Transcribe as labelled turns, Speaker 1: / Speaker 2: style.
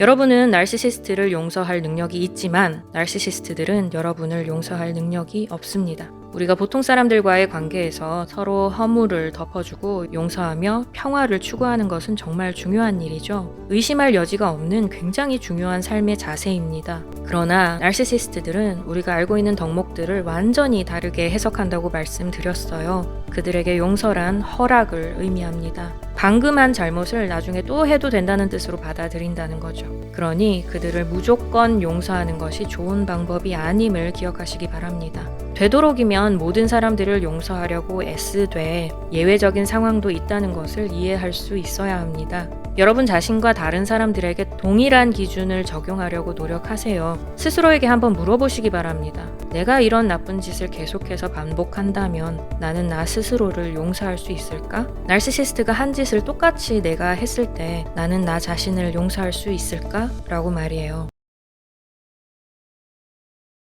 Speaker 1: 여러분은 나르시시스트를 용서할 능력이 있지만 나르시시스트들은 여러분을 용서할 능력이 없습니다. 우리가 보통 사람들과의 관계에서 서로 허물을 덮어주고 용서하며 평화를 추구하는 것은 정말 중요한 일이죠. 의심할 여지가 없는 굉장히 중요한 삶의 자세입니다. 그러나 나르시시스트들은 우리가 알고 있는 덕목들을 완전히 다르게 해석한다고 말씀드렸어요. 그들에게 용서란 허락을 의미합니다. 방금 한 잘못을 나중에 또 해도 된다는 뜻으로 받아들인다는 거죠. 그러니 그들을 무조건 용서하는 것이 좋은 방법이 아님을 기억하시기 바랍니다. 되도록이면 모든 사람들을 용서하려고 애쓰되 예외적인 상황도 있다는 것을 이해할 수 있어야 합니다. 여러분 자신과 다른 사람들에게 동일한 기준을 적용하려고 노력하세요. 스스로에게 한번 물어보시기 바랍니다. 내가 이런 나쁜 짓을 계속해서 반복한다면 나는 나 스스로를 용서할 수 있을까? 날시시스트가 한 짓을 똑같이 내가 했을 때 나는 나 자신을 용서할 수 있을까? 라고 말이에요.